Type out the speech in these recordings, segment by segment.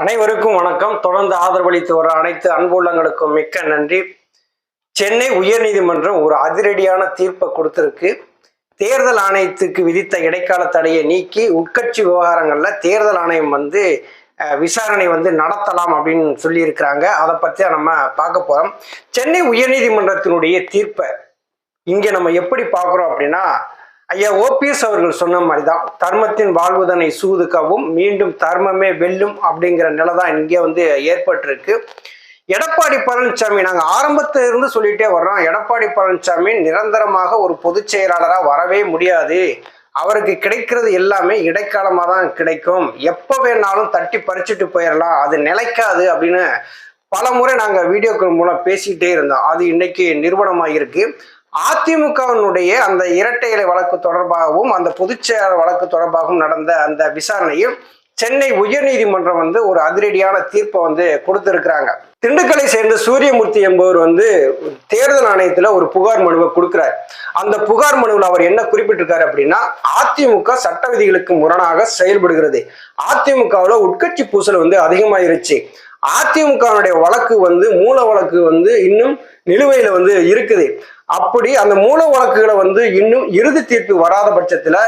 அனைவருக்கும் வணக்கம். தொடர்ந்து ஆதரவளித்து வர அனைத்து அன்புள்ளங்களுக்கும் மிக்க நன்றி. சென்னை உயர்நீதிமன்றம் ஒரு அதிரடியான தீர்ப்பை கொடுத்திருக்கு. தேர்தல் ஆணையத்துக்கு விதித்த இடைக்கால தடையை நீக்கி உட்கட்சி விவகாரங்களில் தேர்தல் ஆணையம் வந்து விசாரணை வந்து நடத்தலாம் அப்படின்னு சொல்லியிருக்கிறாங்க. அதை பற்றி நம்ம பார்க்க போகிறோம் சென்னை உயர்நீதிமன்றத்தினுடைய தீர்ப்பை இங்கே நம்ம எப்படி பார்க்குறோம் அப்படின்னா ஐயா ஓபிஎஸ் அவர்கள் சொன்ன மாதிரி தான் தர்மத்தின் வாழ்வுதனை சூதுக்கவும் மீண்டும் தர்மமே வெல்லும் அப்படிங்கிற நிலை தான் இங்கே வந்து ஏற்பட்டிருக்கு. எடப்பாடி பழனிசாமி நாங்கள் ஆரம்பத்திலிருந்து சொல்லிட்டே வர்றோம். எடப்பாடி பழனிசாமி நிரந்தரமாக ஒரு பொதுச் செயலாளராக வரவே முடியாது. அவருக்கு கிடைக்கிறது எல்லாமே இடைக்காலமாக தான் கிடைக்கும். எப்போ வேணாலும் தட்டி பறிச்சுட்டு போயிடலாம் அது நிலைக்காது அப்படின்னு பல முறை நாங்கள் வீடியோக்கள் மூலம் பேசிக்கிட்டே இருந்தோம். அது இன்னைக்கு நிறுவனமாகிருக்கு அதிமுகவினுடைய அந்த இரட்டை இலை வழக்கு தொடர்பாகவும் அந்த பொதுச்செயலாளர் வழக்கு தொடர்பாகவும் நடந்த அந்த விசாரணையில் சென்னை உயர்நீதிமன்றம் வந்து ஒரு அதிரடியான தீர்ப்பை வந்து கொடுத்திருக்கிறாங்க. திண்டுக்கலை சேர்ந்த சூரியமூர்த்தி என்பவர் வந்து தேர்தல் ஆணையத்துல ஒரு புகார் மனுவை கொடுக்கிறார். அந்த புகார் மனுவில் அவர் என்ன குறிப்பிட்டிருக்காரு அப்படின்னா அதிமுக சட்ட விதிகளுக்கு முரணாக செயல்படுகிறது. அதிமுகவில் உட்கட்சி பூசல் வந்து அதிகமாயிருச்சு. அதிமுகவுடைய வழக்கு வந்து மூல வழக்கு வந்து இன்னும் நிலுவையில வந்து இருக்குது. அப்படி அந்த மூல வழக்குகளை வந்து இன்னும் இறுதி தீர்ப்பு வராத பட்சத்துல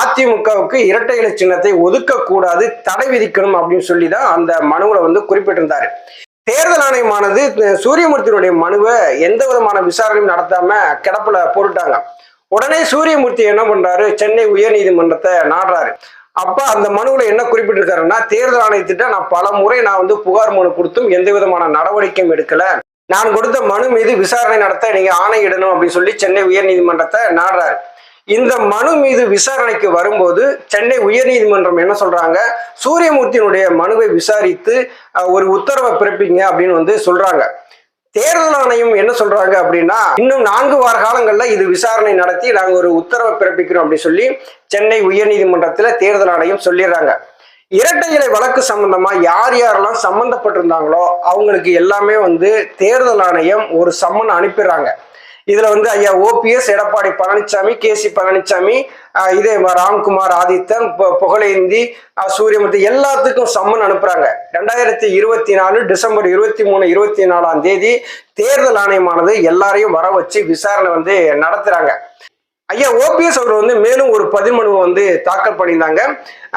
அதிமுகவுக்கு இரட்டை இலை சின்னத்தை ஒதுக்க கூடாது தடை விதிக்கணும் அப்படின்னு சொல்லி தான் அந்த மனுவில் வந்து குறிப்பிட்டிருந்தாரு. தேர்தல் ஆணையமானது சூரியமூர்த்தியினுடைய மனுவை எந்த விதமான விசாரணையும் நடத்தாம கிடப்புல போட்டுட்டாங்க. உடனே சூரியமூர்த்தி என்ன பண்றாரு? சென்னை உயர்நீதிமன்றத்தை நாடுறாரு. அப்ப அந்த மனுவில் என்ன குறிப்பிட்டிருக்காருன்னா தேர்தல் ஆணையத்திட்ட நான் பல முறை நான் வந்து புகார் மனு கொடுத்தும் எந்த விதமான நடவடிக்கையும் எடுக்கல. நான் கொடுத்த மனு மீது விசாரணை நடத்த நீங்க ஆணையிடணும் அப்படின்னு சொல்லி சென்னை உயர்நீதிமன்றத்தை நாடுறாரு. இந்த மனு மீது விசாரணைக்கு வரும்போது சென்னை உயர்நீதிமன்றம் என்ன சொல்றாங்க? சூரியமூர்த்தியினுடைய மனுவை விசாரித்து ஒரு உத்தரவை பிறப்பிங்க அப்படின்னு வந்து சொல்றாங்க. தேர்தல் ஆணையம் என்ன சொல்றாங்க அப்படின்னா இன்னும் நான்கு வார காலங்கள்ல இது விசாரணை நடத்தி நாங்கள் ஒரு உத்தரவை பிறப்பிக்கிறோம் அப்படின்னு சொல்லி சென்னை உயர்நீதிமன்றத்தில் தேர்தல் ஆணையம் சொல்லிடுறாங்க. இரட்டை இலை வழக்கு சம்பந்தமா யார் யாரெல்லாம் சம்பந்தப்பட்டிருந்தாங்களோ அவங்களுக்கு எல்லாமே வந்து தேர்தல் ஆணையம் ஒரு சம்மன் அனுப்பிடுறாங்க. இதுல வந்து ஐயா OPS Edappadi Palaniswami K C Palaniswami இதே ராம்குமார் ஆதித்தன் பு- புகழேந்தி சூரியமூர்த்தி எல்லாத்துக்கும் சம்மன் அனுப்புறாங்க. ரெண்டாயிரத்தி இருபத்தி நாலு டிசம்பர் இருபத்தி மூணு இருபத்தி நாலாம் தேதி தேர்தல் ஆணையமானது எல்லாரையும் வர வச்சு விசாரணை வந்து நடத்துறாங்க. ஐயா ஓபிஎஸ் அவர் வந்து மேலும் ஒரு பதிமனுவை வந்து தாக்கல் பண்ணியிருந்தாங்க.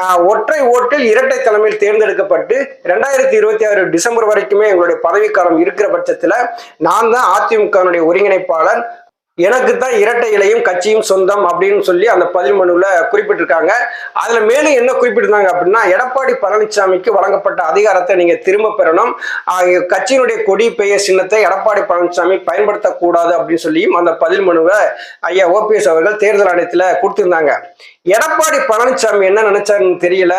ஆஹ் ஒற்றை ஓட்டில் இரட்டை தலைமையில் தேர்ந்தெடுக்கப்பட்டு ரெண்டாயிரத்தி இருபத்தி ஆறு டிசம்பர் வரைக்குமே எங்களுடைய பதவிக்காலம் இருக்கிற பட்சத்துல நான் தான் அதிமுகவினுடைய ஒருங்கிணைப்பாளர். எனக்கு தான் இரட்டை இலையும் கட்சியும் சொந்தம் அப்படின்னு சொல்லி அந்த பதில் மனுவில் குறிப்பிட்டிருக்காங்க. அதில் மேலும் என்ன குறிப்பிட்டிருந்தாங்க அப்படின்னா எடப்பாடி பழனிசாமிக்கு வழங்கப்பட்ட அதிகாரத்தை நீங்கள் திரும்ப பெறணும். கட்சியினுடைய கொடி பெயர் சின்னத்தை எடப்பாடி பழனிசாமி பயன்படுத்தக்கூடாது அப்படின்னு சொல்லியும் அந்த பதில் மனுவை ஐயா ஓபிஎஸ் அவர்கள் தேர்தல் ஆணையத்தில் கொடுத்திருந்தாங்க. எடப்பாடி பழனிசாமி என்ன நினைச்சாருன்னு தெரியல.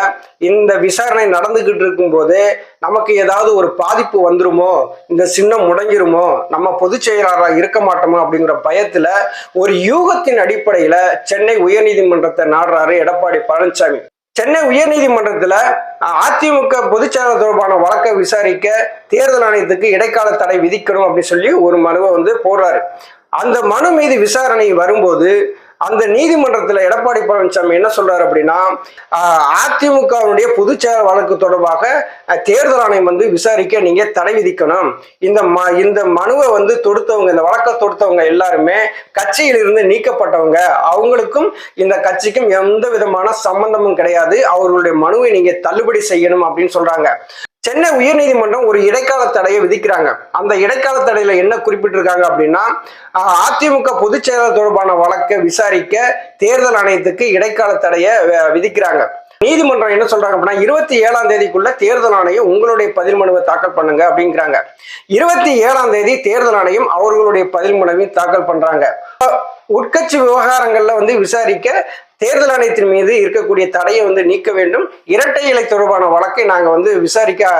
இந்த விசாரணை நடந்துகிட்டு இருக்கும்போது நமக்கு ஏதாவது ஒரு பாதிப்பு வந்துருமோ இந்த சின்னம் முடங்கிருமோ நம்ம பொதுச் செயலாளராக இருக்க மாட்டோமோ அப்படிங்கிற பயத்துல ஒரு யூகத்தின் அடிப்படையில சென்னை உயர்நீதிமன்றத்தை நாடுறாரு எடப்பாடி பழனிசாமி. சென்னை உயர்நீதிமன்றத்துல அதிமுக பொதுச்செயலாளர் தொடர்பான வழக்கை விசாரிக்க தேர்தல் ஆணையத்துக்கு இடைக்கால தடை விதிக்கணும் அப்படின்னு சொல்லி ஒரு மனுவை வந்து போடுறாரு. அந்த மனு மீது விசாரணை வரும்போது அந்த நீதிமன்றத்தில் எடப்பாடி பழனிசாமி என்ன சொல்றாரு அப்படின்னா அதிமுகவினுடைய பொதுச்செயலாளர் வழக்கு தொடர்பாக தேர்தல் ஆணையம் வந்து விசாரிக்க நீங்க தடை விதிக்கணும். இந்த ம இந்த மனுவை வந்து தொடுத்தவங்க இந்த வழக்கை தொடுத்தவங்க எல்லாருமே கட்சியிலிருந்து நீக்கப்பட்டவங்க. அவங்களுக்கும் இந்த கட்சிக்கும் எந்த விதமான சம்பந்தமும் கிடையாது. அவர்களுடைய மனுவை நீங்க தள்ளுபடி செய்யணும் அப்படின்னு சொல்றாங்க. சென்னை உயர்நீதிமன்றம் ஒரு இடைக்கால தடையை விதிக்கிறாங்க. அந்த இடைக்கால தடையில என்ன குறிப்பிட்டிருக்காங்க அப்படின்னா அதிமுக பொதுச் செயலர் தொடர்பான வழக்கை விசாரிக்க தேர்தல் ஆணையத்துக்கு இடைக்கால தடையை விதிக்கிறாங்க. நீதிமன்றம் என்ன சொல்றாங்க அப்படின்னா இருபத்தி ஏழாம் தேதிக்குள்ள தேர்தல் ஆணையம் உங்களுடைய பதில் மனுவை தாக்கல் பண்ணுங்க அப்படிங்கிறாங்க. இருபத்தி ஏழாம் தேதி தேர்தல் ஆணையம் அவர்களுடைய பதில் மனுவை தாக்கல் பண்றாங்க. உட்கட்சி விவகாரங்கள்ல வந்து விசாரிக்க தேர்தல் ஆணையத்தின் மீது இருக்கக்கூடிய தடையை வந்து நீக்க வேண்டும். இரட்டை இலை தொடர்பான வழக்கை நாங்கள் வந்து விசாரிக்க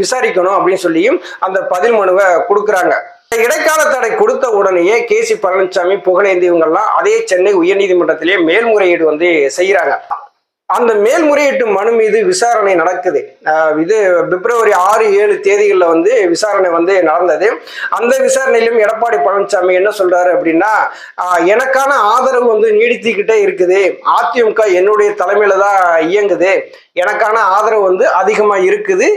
விசாரிக்கணும் அப்படின்னு சொல்லியும் அந்த பதில் மனுவை கொடுக்குறாங்க. இடைக்கால தடை கொடுத்த உடனேயே கே சி பழனிசாமி புகழேந்தி இவங்கெல்லாம் அதே சென்னை உயர்நீதிமன்றத்திலேயே மேல்முறையீடு வந்து செய்கிறாங்க அந்த மேல்முறையீட்டு மனு மீது விசாரணை நடக்குது. இது பிப்ரவரி ஆறு ஏழு தேதிகளில் வந்து விசாரணை வந்து நடந்தது. அந்த விசாரணையிலும் எடப்பாடி பழனிசாமி என்ன சொல்றாரு அப்படின்னா எனக்கான ஆதரவு வந்து நீடித்துக்கிட்டே இருக்குது. அதிமுக என்னுடைய தலைமையில தான் இயங்குது. எனக்கான ஆதரவு வந்து அதிகமாக இருக்குது.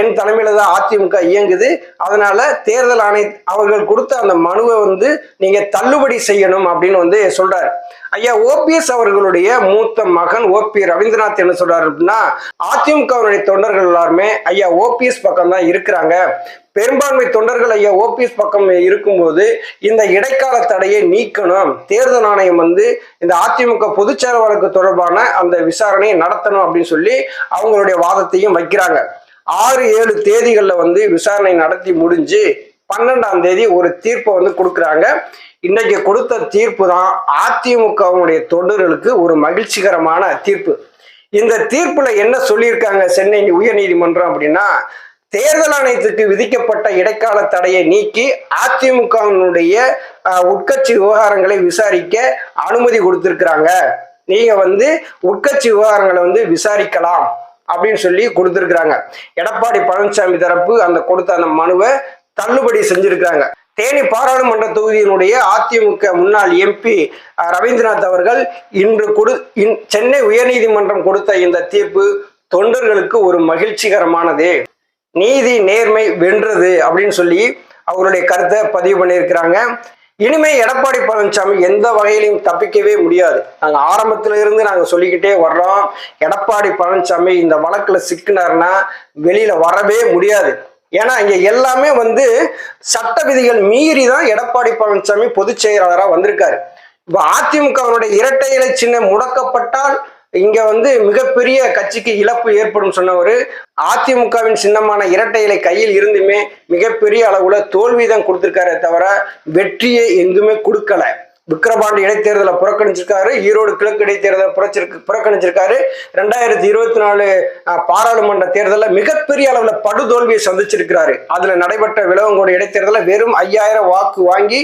என் தலைமையில தான் அதிமுக இயங்குது. அதனால தேர்தல் ஆணை அவர்கள் கொடுத்த அந்த மனுவை வந்து நீங்க தள்ளுபடி செய்யணும் அப்படின்னு வந்து சொல்றாரு. ஐயா ஓபிஎஸ் அவர்களுடைய மூத்த மகன் ஓபி ரவீந்திரநாத் என்ன சொல்றாரு அப்படின்னா அதிமுகவினுடைய தொண்டர்கள் எல்லாருமே ஐயா ஓபிஎஸ் பக்கம் தான் இருக்கிறாங்க. பெரும்பான்மை தொண்டர்கள் ஐயா ஓபிஎஸ் பக்கம் இருக்கும்போது இந்த இடைக்கால தடையை நீக்கணும். தேர்தல் ஆணையம் வந்து இந்த அதிமுக பொதுச்செயலாளருக்கு தொடர்பான அந்த விசாரணையை நடத்தணும் அப்படின்னு சொல்லி அவங்களுடைய வாதத்தையும் வைக்கிறாங்க. ஆறு ஏழு தேதிகளில் வந்து விசாரணை நடத்தி முடிஞ்சு பன்னெண்டாம் தேதி ஒரு தீர்ப்பை வந்து கொடுக்குறாங்க. இன்னைக்கு கொடுத்த தீர்ப்பு தான் அதிமுகவுடைய தொண்டர்களுக்கு ஒரு மகிழ்ச்சிகரமான தீர்ப்பு. இந்த தீர்ப்புல என்ன சொல்லியிருக்காங்க சென்னை உயர்நீதிமன்றம் அப்படின்னா தேர்தல் ஆணையத்துக்கு விதிக்கப்பட்ட இடைக்கால தடையை நீக்கி அதிமுகவினுடைய உட்கட்சி விவகாரங்களை விசாரிக்க அனுமதி கொடுத்திருக்கிறாங்க. நீங்க வந்து உட்கட்சி விவகாரங்களை வந்து விசாரிக்கலாம். அப்படின்னு சொல்லி கொடுத்துருக்குறாங்க. எடப்பாடி பழனிசாமி தரப்பு அந்த கொடுத்த அந்த மனுவை தள்ளுபடி செஞ்சிருக்கிறாங்க. தேனி பாராளுமன்ற தொகுதியினுடைய அதிமுக முன்னாள் எம்பி ரவீந்திரநாத் அவர்கள் இன்று கொடு இன்- சென்னை உயர்நீதிமன்றம் கொடுத்த இந்த தீர்ப்பு தொண்டர்களுக்கு ஒரு மகிழ்ச்சிகரமானது. நீதி நேர்மை வென்றது அப்படின்னு சொல்லி அவருடைய கருத்தை பதிவு பண்ணியிருக்கிறாங்க. இனிமே எடப்பாடி பழனிசாமி எந்த வகையிலையும் தப்பிக்கவே முடியாது. நாங்கள் ஆரம்பத்துல இருந்து நாங்கள் சொல்லிக்கிட்டே வர்றோம். எடப்பாடி பழனிசாமி இந்த வழக்குல சிக்கினார்னா வெளியில வரவே முடியாது. ஏன்னா இங்க எல்லாமே வந்து சட்ட விதிகள் மீறி தான் எடப்பாடி பழனிசாமி பொதுச் செயலாளராக வந்திருக்காரு. இப்போ அதிமுகவினுடைய இரட்டை இலை சின்னம் முடக்கப்பட்டால் இங்க வந்து மிகப்பெரிய கட்சிக்கு இழப்பு ஏற்படும் சொன்னவர் அதிமுகவின் சின்னமான இரட்டை இலை கையில் இருந்துமே மிகப்பெரிய அளவுல தோல்விதான் கொடுத்திருக்காரே தவிர வெற்றியை எங்குமே கொடுக்கல. விக்கிரபாண்டி இடைத்தேர்தலை புறக்கணிச்சிருக்காரு. ஈரோடு கிழக்கு இடைத்தேர்தலை புறச்சிருக்கு புறக்கணிச்சிருக்காரு. ரெண்டாயிரத்தி இருபத்தி நாலு பாராளுமன்ற தேர்தலில் மிகப்பெரிய அளவில் படுதோல்வியை சந்திச்சிருக்கிறாரு. அதில் நடைபெற்ற விலவங்கோடு இடைத்தேர்தலில் வெறும் ஐயாயிரம் வாக்கு வாங்கி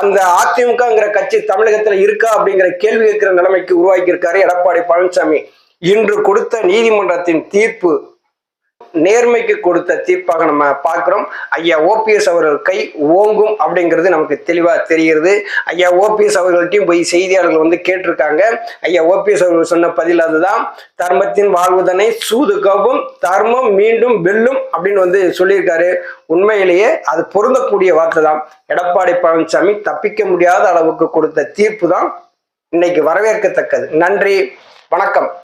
அந்த அதிமுகங்கிற கட்சி தமிழகத்தில் இருக்கா அப்படிங்கிற கேள்வி கேட்கிற நிலைமைக்கு உருவாக்கி இருக்காரு எடப்பாடி பழனிசாமி. இன்று கொடுத்த நீதிமன்றத்தின் தீர்ப்பு நேர்மைக்கு கொடுத்த தீர்ப்பாக நம்ம பார்க்குறோம். ஐயா ஓபிஎஸ் அவர்கள் கை ஓங்கும் அப்படிங்கிறது நமக்கு தெளிவாக தெரிகிறது. ஐயா ஓபிஎஸ் அவர்கள்ட்டையும் போய் செய்தியாளர்கள் வந்து கேட்டிருக்காங்க. ஐயா ஓபிஎஸ் அவர்கள் சொன்ன பதில் அதுதான். தர்மத்தின் வாழ்வதனை சூது கோபம் தர்மம் மீண்டும் வெல்லும் அப்படின்னு வந்து சொல்லியிருக்காரு. உண்மையிலேயே அது பொருந்தக்கூடிய வார்த்தை தான். எடப்பாடி பழனிசாமி தப்பிக்க முடியாத அளவுக்கு கொடுத்த தீர்ப்பு தான். இன்னைக்கு வரவேற்கத்தக்கது. நன்றி. வணக்கம்.